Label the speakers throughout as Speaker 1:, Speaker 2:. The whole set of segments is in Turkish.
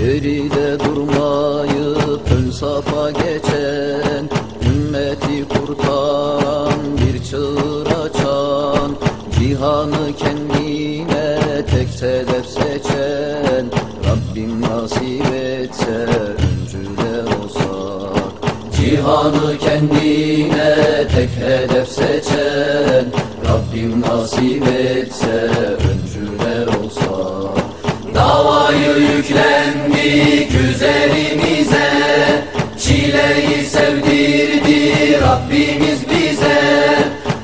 Speaker 1: Geride durmayıp ön safa geçen Ümmeti kurtaran bir çığır açan Cihanı kendine tek sedef seçen Rabbim nasip etse öncüler olsak. Cihanı kendine tek hedef seçen Rabbim nasip etse öncüler olsak. Davayı yüklendik üzerimize Çileyi sevdirdi Rabbimiz bize.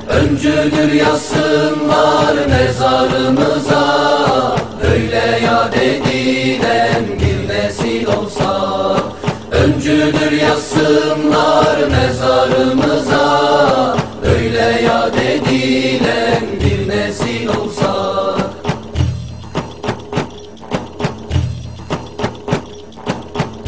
Speaker 1: Öncüdür yazsınlar mezarımıza Böyle yad edilen bir nesil olsa. Öncüdür yazsınlar mezarımıza Böyle yad edilen bir nesil olsa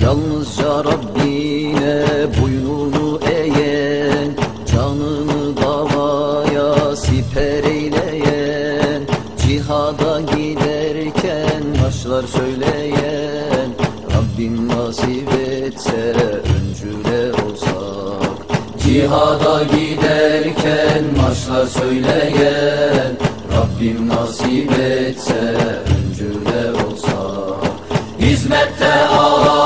Speaker 1: Yalnızca Rabbine boynunu eğen Canını davaya siper eyleyen Cihada giderken başlar söyleyen Rabbim nasip etse öncüler olsak Cihada giderken başlar söyleyen Rabbim nasip etse öncüler olsak Hizmette ağarsak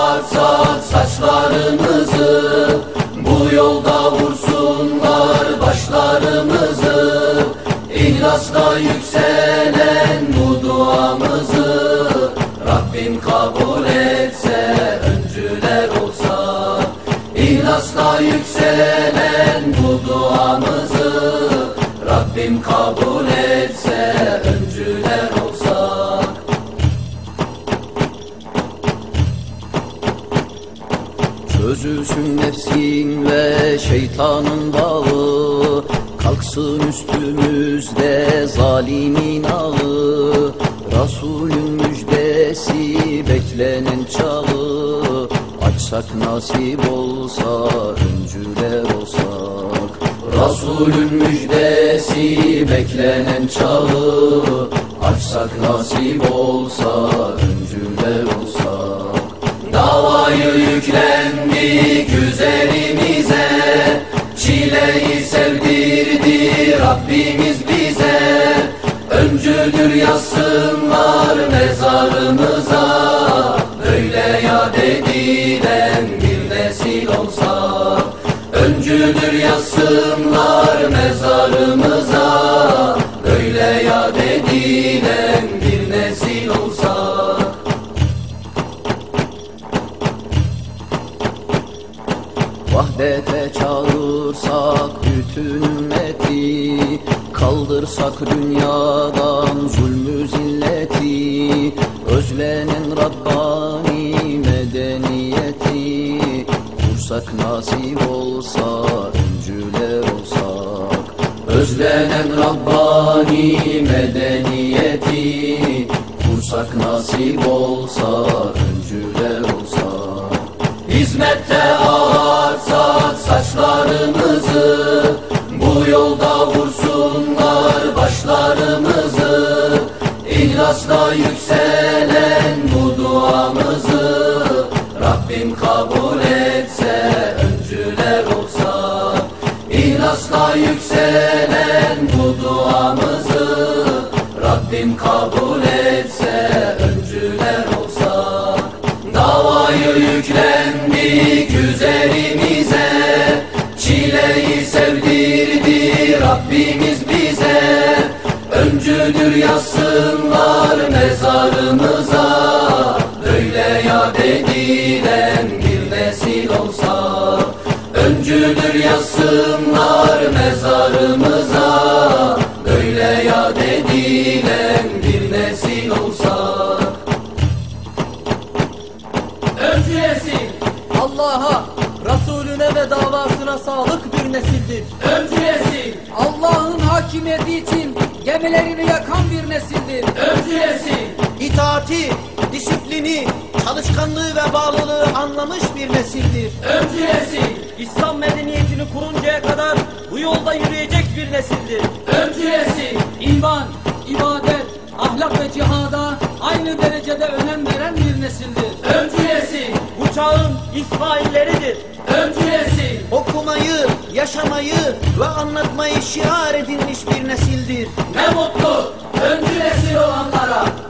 Speaker 1: duamızı Rabbim kabul etse öncüler olsak Çözülsün nefsin ve şeytanın bağı Kalksın üstümüzde zalimin ağı. Resulün müjdesi beklenen çağı Açsak nasip olsa öncüler olsak Resulün müjdesi beklenen çağı Açsak nasip olsa öncüler olsak Davayı yüklendik üzerimize Çileyi sevdirdi Rabbimiz bize. Öncüdür yazsınlar mezarımıza Böyle yad edilen Öncüdür yazsınlar mezarımıza Böyle yad edilen bir nesil olsa. Vahdete çağırsak bütün ümmeti Kaldırsak dünyadan zulmü zilleti. Özlenen Rabbani medeniyeti Kursak nasip olsa öncüler olsak. Özlenen Rabbani medeniyeti Kursak nasip olsa öncüler olsak. Hizmette ağarsak saçlarımızı Bu yolda vursunlar başlarımızı. İhlasla yükselen bu duamızı Rabbim kabul yükselen bu duamızı Rabbim kabul etse öncüler olsa. Davayı yüklendik üzerimize Çileyi sevdirdi Rabbimiz bize. Öncüdür yazsınlar mezarımıza Böyle yad edilen bir nesil olsa Öncüdür yazsınlar mezarımıza Böyle yad edilen bir nesil olsa
Speaker 2: Öncü nesil
Speaker 3: Allah'a, Resulüne ve davasına sadık bir nesildir.
Speaker 2: Öncü nesil
Speaker 3: Allah'ın hakimiyeti için gemilerini yakan bir nesildir.
Speaker 2: Öncü nesil
Speaker 4: İtaati, disiplini, çalışkanlığı ve bağlılığı anlamış bir nesildir.
Speaker 2: Öncü nesil
Speaker 5: İslam medeniyetini kuruncaya kadar bu yolda yürüyecek bir nesildir.
Speaker 2: Öncü nesil
Speaker 3: İman, ibadet, ahlak ve cihada aynı derecede önem veren bir nesildir.
Speaker 1: Öncü nesil.
Speaker 5: Bu çağın İsmailleridir.
Speaker 1: Öncü nesil.
Speaker 4: Okumayı, yaşamayı ve anlatmayı şiar edinmiş bir nesildir.
Speaker 1: Ne mutlu öncü nesil olanlara.